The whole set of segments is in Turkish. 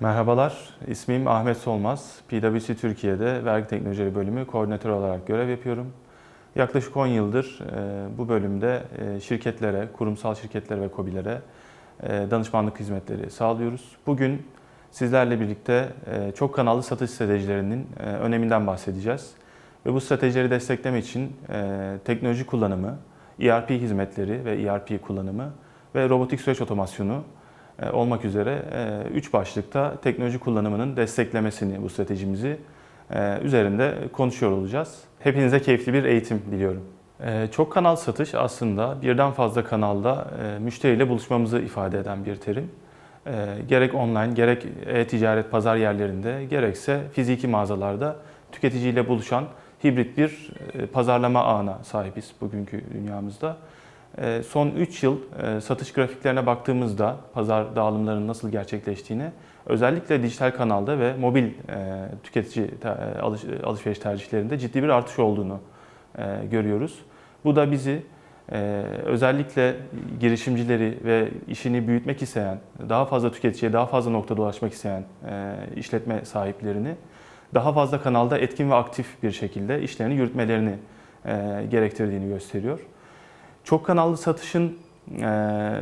Merhabalar, ismim Ahmet Solmaz. PwC Türkiye'de Vergi Teknolojileri Bölümü koordinatör olarak görev yapıyorum. Yaklaşık 10 yıldır e, bu bölümde e, şirketlere, kurumsal şirketlere ve KOBİ'lere e, danışmanlık hizmetleri sağlıyoruz. Bugün sizlerle birlikte çok kanallı satış stratejilerinin öneminden bahsedeceğiz. Ve bu stratejileri desteklemek için teknoloji kullanımı, ERP hizmetleri ve ERP kullanımı ve robotik süreç otomasyonu olmak üzere 3 başlıkta teknoloji kullanımının desteklemesini bu stratejimizi e, üzerinde konuşuyor olacağız. Hepinize keyifli bir eğitim diliyorum. E, Çok kanal satış aslında birden fazla kanalda müşteriyle buluşmamızı ifade eden bir terim. Gerek online, gerek e-ticaret pazar yerlerinde, gerekse fiziki mağazalarda tüketiciyle buluşan hibrit bir pazarlama ağına sahibiz bugünkü dünyamızda. Ee, son 3 yıl e, satış grafiklerine baktığımızda pazar dağılımlarının nasıl gerçekleştiğini özellikle dijital kanalda ve mobil e, tüketici e, alışveriş tercihlerinde ciddi bir artış olduğunu görüyoruz. Bu da bizi özellikle girişimcileri ve işini büyütmek isteyen, daha fazla tüketiciye, daha fazla noktada ulaşmak isteyen işletme sahiplerini daha fazla kanalda etkin ve aktif bir şekilde işlerini yürütmelerini gerektirdiğini gösteriyor. Çok kanallı satışın e,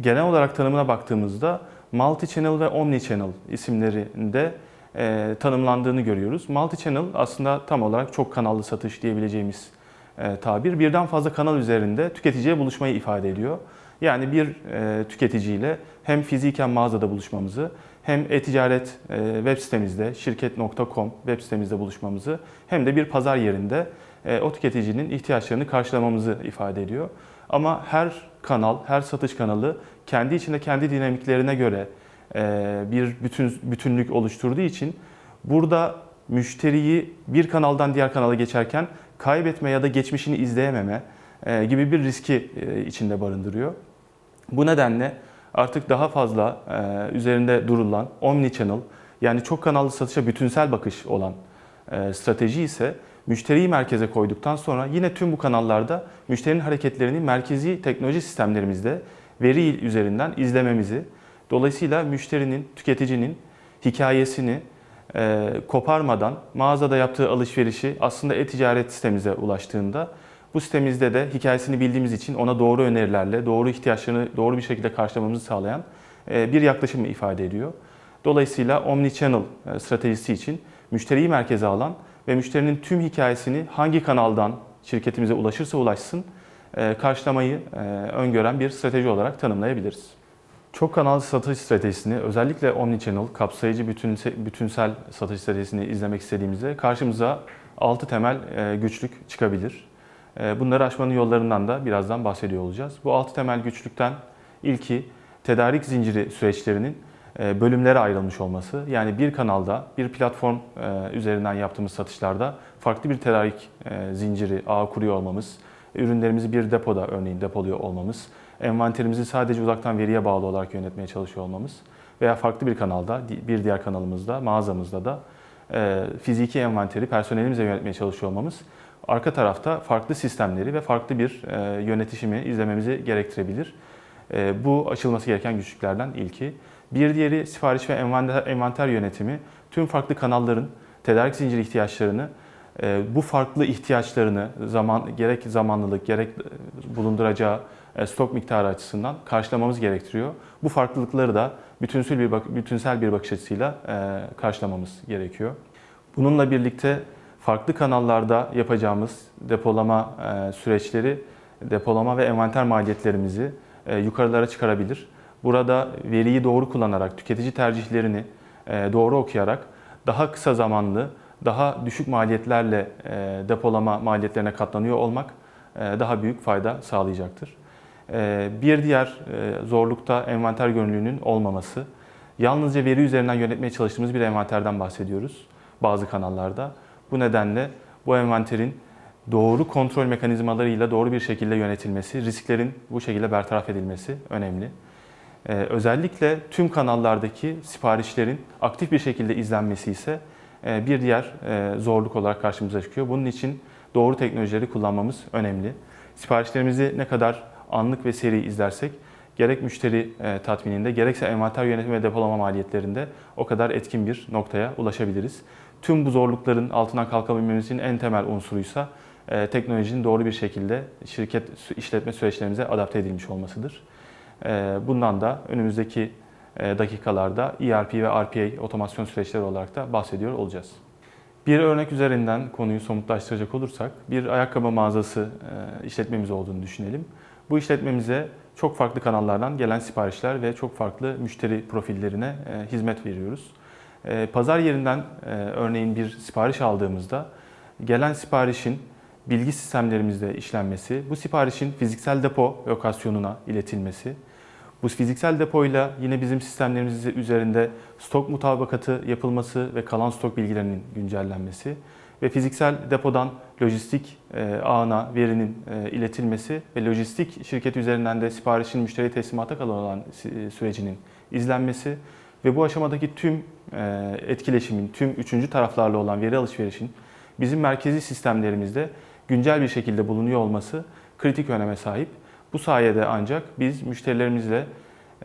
genel olarak tanımına baktığımızda multi-channel ve omni-channel isimlerinde e, tanımlandığını görüyoruz. Multi-channel aslında tam olarak çok kanallı satış diyebileceğimiz e, tabir. Birden fazla kanal üzerinde tüketiciye buluşmayı ifade ediyor. Yani bir e, tüketiciyle hem fiziken mağazada buluşmamızı hem e-ticaret e, web sitemizde şirket.com web sitemizde buluşmamızı hem de bir pazar yerinde o tüketicinin ihtiyaçlarını karşılamamızı ifade ediyor. Ama her kanal, her satış kanalı kendi içinde kendi dinamiklerine göre e, bir bütün bütünlük oluşturduğu için burada müşteriyi bir kanaldan diğer kanala geçerken kaybetme ya da geçmişini izleyememe e, gibi bir riski içinde barındırıyor. Bu nedenle artık daha fazla üzerinde durulan omni channel yani çok kanallı satışa bütünsel bakış olan strateji ise müşteriyi merkeze koyduktan sonra yine tüm bu kanallarda müşterinin hareketlerini merkezi teknoloji sistemlerimizde veri üzerinden izlememizi, dolayısıyla müşterinin, tüketicinin hikayesini e, koparmadan mağazada yaptığı alışverişi aslında e-ticaret sistemimize ulaştığında bu sitemizde de hikayesini bildiğimiz için ona doğru önerilerle, doğru ihtiyaçlarını doğru bir şekilde karşılamamızı sağlayan e, bir yaklaşımı ifade ediyor. Dolayısıyla omni-channel e, stratejisi için müşteriyi merkeze alan ve müşterinin tüm hikayesini hangi kanaldan şirketimize ulaşırsa ulaşsın e, karşılamayı e, öngören bir strateji olarak tanımlayabiliriz. Çok kanallı satış stratejisini özellikle omnichannel, kapsayıcı bütünsel satış stratejisini izlemek istediğimizde karşımıza 6 temel e, güçlük çıkabilir. Bunları aşmanın yollarından da birazdan bahsediyor olacağız. Bu 6 temel güçlükten ilki tedarik zinciri süreçlerinin bölümlere ayrılmış olması. Yani bir kanalda, bir platform e, üzerinden yaptığımız satışlarda farklı bir tedarik e, zinciri, ağı kuruyor olmamız, ürünlerimizi bir depoda örneğin depoluyor olmamız, envanterimizi sadece uzaktan veriye bağlı olarak yönetmeye çalışıyor olmamız veya farklı bir kanalda, bir diğer kanalımızda, mağazamızda da fiziki envanteri personelimizle yönetmeye çalışıyor olmamız arka tarafta farklı sistemleri ve farklı bir yönetişimi izlememizi gerektirebilir. Bu açılması gereken güçlüklerden ilki. Bir diğeri sipariş ve envanter yönetimi. Tüm farklı kanalların tedarik zinciri ihtiyaçlarını, e, bu farklı ihtiyaçlarını zaman gerek zamanlılık gerek e, bulunduracağı e, stok miktarı açısından karşılamamız gerektiriyor. Bu farklılıkları da bütünsel bir bütünsel bir bakış açısıyla karşılamamız gerekiyor. Bununla birlikte farklı kanallarda yapacağımız depolama süreçleri, depolama ve envanter maliyetlerimizi yukarılara çıkarabilir. Burada veriyi doğru kullanarak, tüketici tercihlerini e, doğru okuyarak daha kısa zamanlı, daha düşük maliyetlerle e, depolama maliyetlerine katlanıyor olmak e, daha büyük fayda sağlayacaktır. Bir diğer zorlukta envanter gönüllülüğünün olmaması. Yalnızca veri üzerinden yönetmeye çalıştığımız bir envanterden bahsediyoruz bazı kanallarda. Bu nedenle bu envanterin doğru kontrol mekanizmalarıyla doğru bir şekilde yönetilmesi, risklerin bu şekilde bertaraf edilmesi önemli. Ee, özellikle tüm kanallardaki siparişlerin aktif bir şekilde izlenmesi ise e, bir diğer e, zorluk olarak karşımıza çıkıyor. Bunun için doğru teknolojileri kullanmamız önemli. Siparişlerimizi ne kadar anlık ve seri izlersek gerek müşteri e, tatmininde gerekse envanter yönetimi ve depolama maliyetlerinde o kadar etkin bir noktaya ulaşabiliriz. Tüm bu zorlukların altından kalkabilmemiz için en temel unsuruysa e, teknolojinin doğru bir şekilde şirket işletme süreçlerimize adapte edilmiş olmasıdır. E, bundan da önümüzdeki e, dakikalarda ERP ve RPA otomasyon süreçleri olarak da bahsediyor olacağız. Bir örnek üzerinden konuyu somutlaştıracak olursak bir ayakkabı mağazası e, işletmemiz olduğunu düşünelim. Bu işletmemize çok farklı kanallardan gelen siparişler ve çok farklı müşteri profillerine e, hizmet veriyoruz. Pazar yerinden örneğin bir sipariş aldığımızda gelen siparişin bilgi sistemlerimizde işlenmesi, bu siparişin fiziksel depo lokasyonuna iletilmesi, bu fiziksel depoyla yine bizim sistemlerimiz üzerinde stok mutabakatı yapılması ve kalan stok bilgilerinin güncellenmesi ve fiziksel depodan lojistik e, ağına verinin e, iletilmesi ve lojistik şirket üzerinden de siparişin müşteri teslimata kalan olan e, sürecinin izlenmesi ve bu aşamadaki tüm etkileşimin, tüm üçüncü taraflarla olan veri alışverişin bizim merkezi sistemlerimizde güncel bir şekilde bulunuyor olması kritik öneme sahip. Bu sayede ancak biz müşterilerimizle,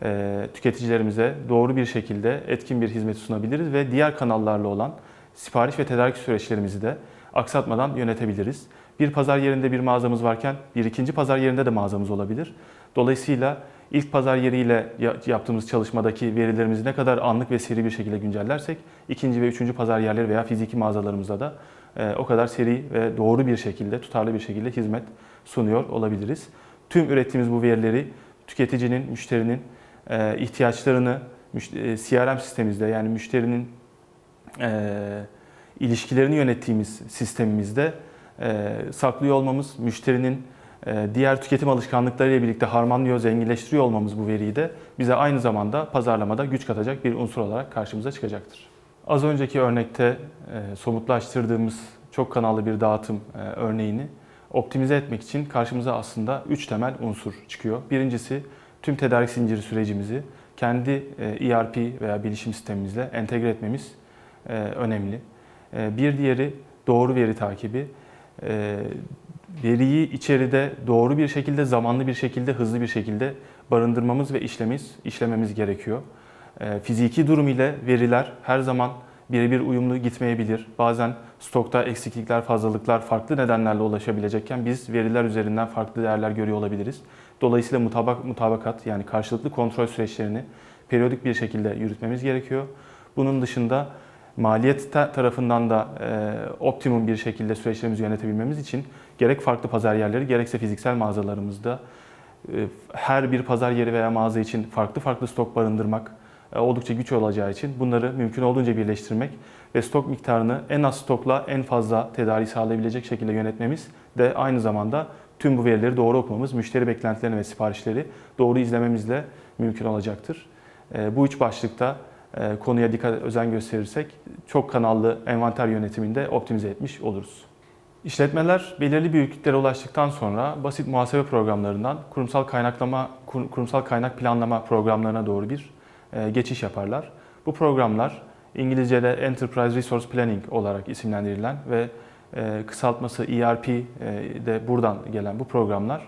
e, tüketicilerimize doğru bir şekilde etkin bir hizmet sunabiliriz ve diğer kanallarla olan sipariş ve tedarik süreçlerimizi de aksatmadan yönetebiliriz. Bir pazar yerinde bir mağazamız varken bir ikinci pazar yerinde de mağazamız olabilir. Dolayısıyla ilk pazar yeriyle yaptığımız çalışmadaki verilerimizi ne kadar anlık ve seri bir şekilde güncellersek ikinci ve üçüncü pazar yerleri veya fiziki mağazalarımızda da o kadar seri ve doğru bir şekilde, tutarlı bir şekilde hizmet sunuyor olabiliriz. Tüm ürettiğimiz bu verileri tüketicinin, müşterinin e, ihtiyaçlarını e, CRM sistemimizde yani müşterinin ilişkilerini yönettiğimiz sistemimizde saklıyor olmamız, müşterinin diğer tüketim alışkanlıklarıyla birlikte harmanlıyor, zenginleştiriyor olmamız bu veriyi de bize aynı zamanda pazarlamada güç katacak bir unsur olarak karşımıza çıkacaktır. Az önceki örnekte e, somutlaştırdığımız çok kanallı bir dağıtım e, örneğini optimize etmek için karşımıza aslında üç temel unsur çıkıyor. Birincisi tüm tedarik zinciri sürecimizi kendi e, ERP veya bilişim sistemimizle entegre etmemiz e, önemli. E, bir diğeri doğru veri takibi. E, veriyi içeride doğru bir şekilde, zamanlı bir şekilde, hızlı bir şekilde barındırmamız ve işlememiz, işlememiz gerekiyor. Ee, fiziki durum ile veriler her zaman birebir uyumlu gitmeyebilir. Bazen stokta eksiklikler, fazlalıklar farklı nedenlerle ulaşabilecekken biz veriler üzerinden farklı değerler görüyor olabiliriz. Dolayısıyla mutabak, mutabakat yani karşılıklı kontrol süreçlerini periyodik bir şekilde yürütmemiz gerekiyor. Bunun dışında maliyet tarafından da e, optimum bir şekilde süreçlerimizi yönetebilmemiz için gerek farklı pazar yerleri gerekse fiziksel mağazalarımızda e, her bir pazar yeri veya mağaza için farklı farklı stok barındırmak e, oldukça güç olacağı için bunları mümkün olduğunca birleştirmek ve stok miktarını en az stokla en fazla tedariği sağlayabilecek şekilde yönetmemiz de aynı zamanda tüm bu verileri doğru okumamız, müşteri beklentilerini ve siparişleri doğru izlememizle mümkün olacaktır. E, bu üç başlıkta e, konuya dikkat özen gösterirsek çok kanallı envanter yönetiminde optimize etmiş oluruz. İşletmeler belirli büyüklüklere ulaştıktan sonra basit muhasebe programlarından kurumsal kaynaklama kurumsal kaynak planlama programlarına doğru bir e, geçiş yaparlar. Bu programlar İngilizce'de Enterprise Resource Planning olarak isimlendirilen ve e, kısaltması ERP e, de buradan gelen bu programlar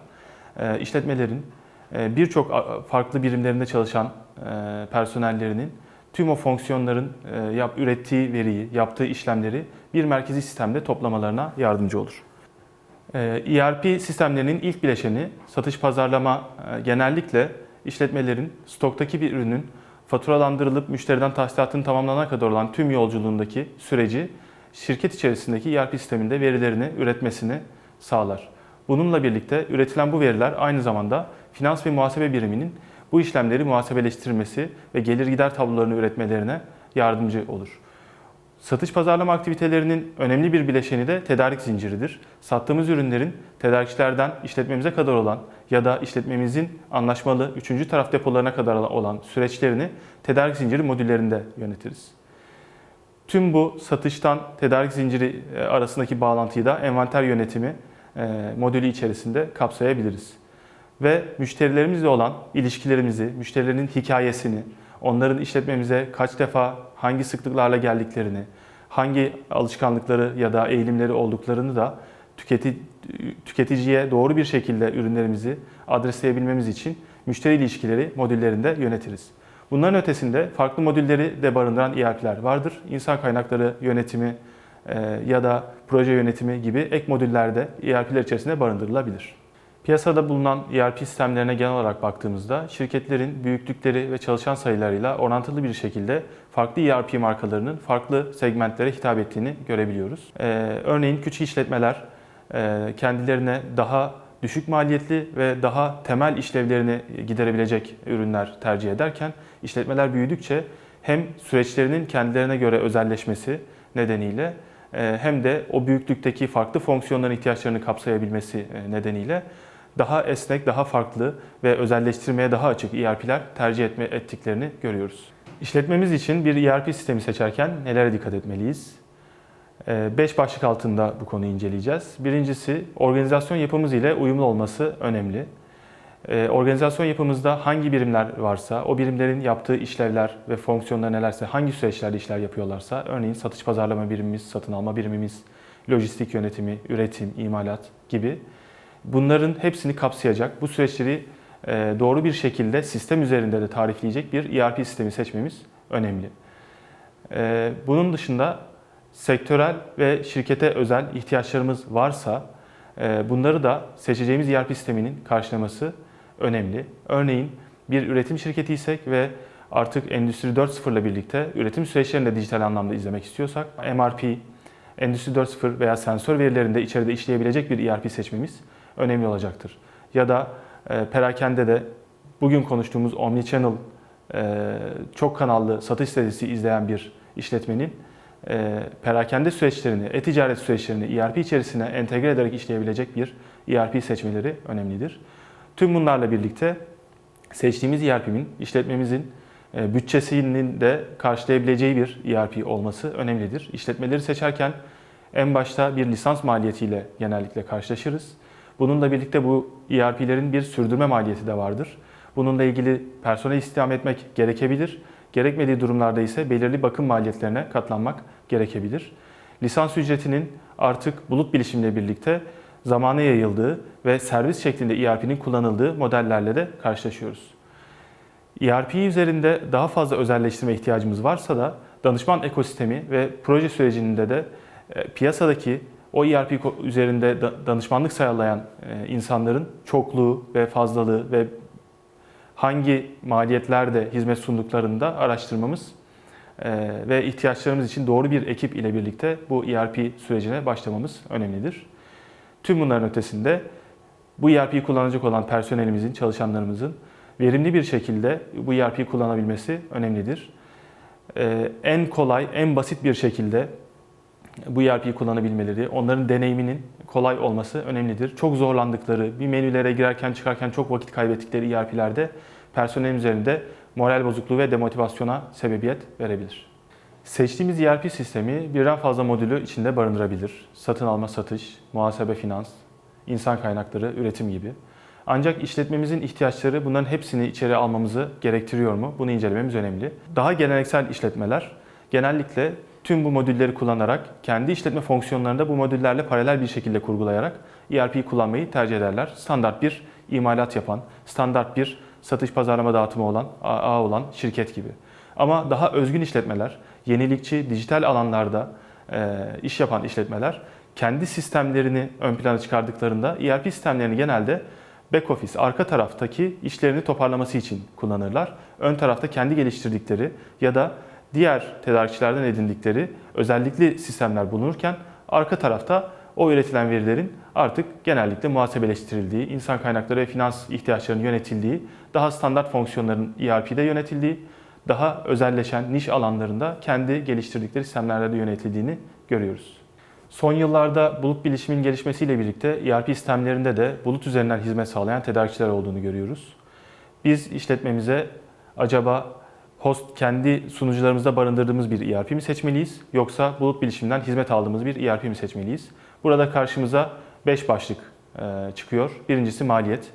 işletmelerin birçok farklı birimlerinde çalışan personellerinin tüm o fonksiyonların yap, ürettiği veriyi, yaptığı işlemleri bir merkezi sistemde toplamalarına yardımcı olur. ERP sistemlerinin ilk bileşeni satış pazarlama genellikle işletmelerin stoktaki bir ürünün faturalandırılıp müşteriden tahsilatın tamamlanana kadar olan tüm yolculuğundaki süreci şirket içerisindeki ERP sisteminde verilerini üretmesini sağlar. Bununla birlikte üretilen bu veriler aynı zamanda finans ve muhasebe biriminin bu işlemleri muhasebeleştirmesi ve gelir gider tablolarını üretmelerine yardımcı olur. Satış pazarlama aktivitelerinin önemli bir bileşeni de tedarik zinciridir. Sattığımız ürünlerin tedarikçilerden işletmemize kadar olan ya da işletmemizin anlaşmalı üçüncü taraf depolarına kadar olan süreçlerini tedarik zinciri modüllerinde yönetiriz. Tüm bu satıştan tedarik zinciri e, arasındaki bağlantıyı da envanter yönetimi e, modülü içerisinde kapsayabiliriz. Ve müşterilerimizle olan ilişkilerimizi, müşterilerin hikayesini, onların işletmemize kaç defa hangi sıklıklarla geldiklerini, hangi alışkanlıkları ya da eğilimleri olduklarını da tüketi, tüketiciye doğru bir şekilde ürünlerimizi adresleyebilmemiz için müşteri ilişkileri modüllerinde yönetiriz. Bunların ötesinde farklı modülleri de barındıran ERP'ler vardır. İnsan kaynakları yönetimi e, ya da proje yönetimi gibi ek modüller de ERP'ler içerisinde barındırılabilir. Piyasada bulunan ERP sistemlerine genel olarak baktığımızda şirketlerin büyüklükleri ve çalışan sayılarıyla orantılı bir şekilde farklı ERP markalarının farklı segmentlere hitap ettiğini görebiliyoruz. Ee, örneğin küçük işletmeler e, kendilerine daha düşük maliyetli ve daha temel işlevlerini giderebilecek ürünler tercih ederken işletmeler büyüdükçe hem süreçlerinin kendilerine göre özelleşmesi nedeniyle e, hem de o büyüklükteki farklı fonksiyonların ihtiyaçlarını kapsayabilmesi e, nedeniyle daha esnek, daha farklı ve özelleştirmeye daha açık ERP'ler tercih etme, ettiklerini görüyoruz. İşletmemiz için bir ERP sistemi seçerken nelere dikkat etmeliyiz? 5 başlık altında bu konuyu inceleyeceğiz. Birincisi organizasyon yapımız ile uyumlu olması önemli. Ee, Organizasyon yapımızda hangi birimler varsa, o birimlerin yaptığı işlevler ve fonksiyonlar nelerse, hangi süreçlerde işler yapıyorlarsa, örneğin satış pazarlama birimimiz, satın alma birimimiz, lojistik yönetimi, üretim, imalat gibi bunların hepsini kapsayacak, bu süreçleri e, doğru bir şekilde sistem üzerinde de tarifleyecek bir ERP sistemi seçmemiz önemli. Ee, Bunun dışında sektörel ve şirkete özel ihtiyaçlarımız varsa e, bunları da seçeceğimiz ERP sisteminin karşılaması önemli. Örneğin bir üretim şirketiysek ve artık Endüstri 4.0 ile birlikte üretim süreçlerini de dijital anlamda izlemek istiyorsak MRP, Endüstri 4.0 veya sensör verilerini de içeride işleyebilecek bir ERP seçmemiz önemli olacaktır. Ya da e, perakende de bugün konuştuğumuz Omnichannel e, çok kanallı satış stratejisi izleyen bir işletmenin e, perakende süreçlerini, e-ticaret süreçlerini ERP içerisine entegre ederek işleyebilecek bir ERP seçmeleri önemlidir. Tüm bunlarla birlikte seçtiğimiz ERP'nin işletmemizin e, bütçesinin de karşılayabileceği bir ERP olması önemlidir. İşletmeleri seçerken en başta bir lisans maliyetiyle genellikle karşılaşırız. Bununla birlikte bu ERP'lerin bir sürdürme maliyeti de vardır. Bununla ilgili personel istihdam etmek gerekebilir. Gerekmediği durumlarda ise belirli bakım maliyetlerine katlanmak gerekebilir. Lisans ücretinin artık bulut bilişimle birlikte zamana yayıldığı ve servis şeklinde ERP'nin kullanıldığı modellerle de karşılaşıyoruz. ERP üzerinde daha fazla özelleştirme ihtiyacımız varsa da danışman ekosistemi ve proje sürecinde de e, piyasadaki o ERP üzerinde danışmanlık sağlayan e, insanların çokluğu ve fazlalığı ve hangi maliyetlerde hizmet sunduklarında araştırmamız e, ve ihtiyaçlarımız için doğru bir ekip ile birlikte bu ERP sürecine başlamamız önemlidir. Tüm bunların ötesinde bu ERP'yi kullanacak olan personelimizin, çalışanlarımızın verimli bir şekilde bu ERP'yi kullanabilmesi önemlidir. E, en kolay, en basit bir şekilde bu ERP'yi kullanabilmeleri, onların deneyiminin kolay olması önemlidir. Çok zorlandıkları, bir menülere girerken çıkarken çok vakit kaybettikleri ERP'lerde personel üzerinde moral bozukluğu ve demotivasyona sebebiyet verebilir. Seçtiğimiz ERP sistemi birden fazla modülü içinde barındırabilir. Satın alma, satış, muhasebe, finans, insan kaynakları, üretim gibi. Ancak işletmemizin ihtiyaçları bunların hepsini içeri almamızı gerektiriyor mu? Bunu incelememiz önemli. Daha geleneksel işletmeler genellikle tüm bu modülleri kullanarak kendi işletme fonksiyonlarında bu modüllerle paralel bir şekilde kurgulayarak ERP'yi kullanmayı tercih ederler. Standart bir imalat yapan, standart bir satış pazarlama dağıtımı olan, ağ olan şirket gibi. Ama daha özgün işletmeler, yenilikçi, dijital alanlarda e, iş yapan işletmeler kendi sistemlerini ön plana çıkardıklarında ERP sistemlerini genelde back office, arka taraftaki işlerini toparlaması için kullanırlar. Ön tarafta kendi geliştirdikleri ya da diğer tedarikçilerden edindikleri özellikli sistemler bulunurken arka tarafta o üretilen verilerin artık genellikle muhasebeleştirildiği, insan kaynakları ve finans ihtiyaçlarının yönetildiği, daha standart fonksiyonların ERP'de yönetildiği, daha özelleşen niş alanlarında kendi geliştirdikleri sistemlerde de yönetildiğini görüyoruz. Son yıllarda bulut bilişimin gelişmesiyle birlikte ERP sistemlerinde de bulut üzerinden hizmet sağlayan tedarikçiler olduğunu görüyoruz. Biz işletmemize acaba host kendi sunucularımızda barındırdığımız bir ERP mi seçmeliyiz yoksa bulut bilişimden hizmet aldığımız bir ERP mi seçmeliyiz? Burada karşımıza 5 başlık e, çıkıyor. Birincisi maliyet.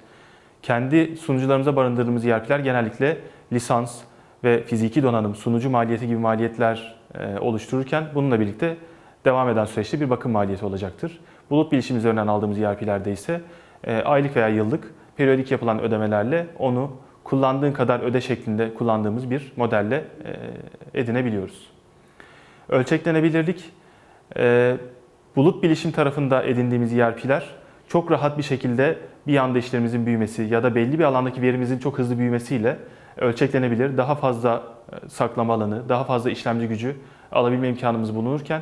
Kendi sunucularımıza barındırdığımız ERP'ler genellikle lisans ve fiziki donanım, sunucu maliyeti gibi maliyetler e, oluştururken bununla birlikte devam eden süreçte bir bakım maliyeti olacaktır. Bulut bilişim üzerinden aldığımız ERP'lerde ise e, aylık veya yıllık periyodik yapılan ödemelerle onu kullandığın kadar öde şeklinde kullandığımız bir modelle e, edinebiliyoruz. Ölçeklenebilirlik, e, bulut bilişim tarafında edindiğimiz ERP'ler çok rahat bir şekilde bir anda işlerimizin büyümesi ya da belli bir alandaki verimizin çok hızlı büyümesiyle ölçeklenebilir. Daha fazla e, saklama alanı, daha fazla işlemci gücü alabilme imkanımız bulunurken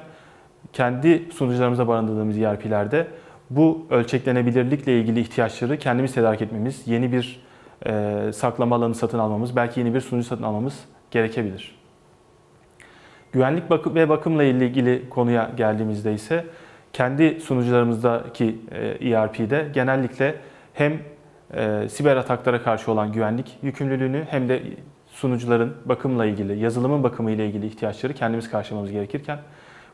kendi sunucularımıza barındırdığımız ERP'lerde bu ölçeklenebilirlikle ilgili ihtiyaçları kendimiz tedarik etmemiz, yeni bir e, saklama alanı satın almamız, belki yeni bir sunucu satın almamız gerekebilir. Güvenlik bakım ve bakımla ilgili konuya geldiğimizde ise kendi sunucularımızdaki e, ERP'de genellikle hem e, siber ataklara karşı olan güvenlik yükümlülüğünü hem de sunucuların bakımla ilgili, yazılımın bakımı ile ilgili ihtiyaçları kendimiz karşılamamız gerekirken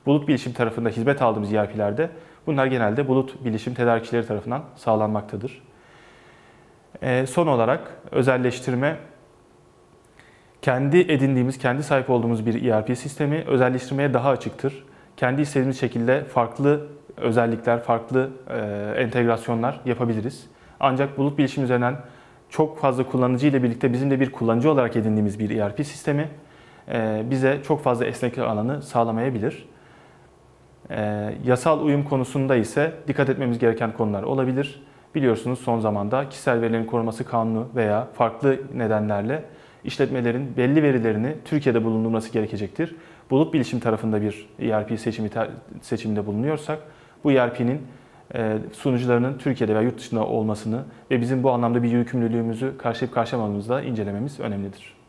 bulut bilişim tarafında hizmet aldığımız ERP'lerde bunlar genelde bulut bilişim tedarikçileri tarafından sağlanmaktadır. E, son olarak özelleştirme kendi edindiğimiz, kendi sahip olduğumuz bir ERP sistemi özelleştirmeye daha açıktır. Kendi istediğimiz şekilde farklı özellikler, farklı e, entegrasyonlar yapabiliriz. Ancak bulut bilişim üzerinden çok fazla kullanıcı ile birlikte bizim de bir kullanıcı olarak edindiğimiz bir ERP sistemi e, bize çok fazla esneklik alanı sağlamayabilir. E, yasal uyum konusunda ise dikkat etmemiz gereken konular olabilir. Biliyorsunuz son zamanda kişisel verilerin korunması kanunu veya farklı nedenlerle işletmelerin belli verilerini Türkiye'de bulundurması gerekecektir. Bulut bilişim tarafında bir ERP seçimi seçiminde bulunuyorsak bu ERP'nin e, sunucularının Türkiye'de veya yurt dışında olmasını ve bizim bu anlamda bir yükümlülüğümüzü karşılayıp karşılamadığımızı da incelememiz önemlidir.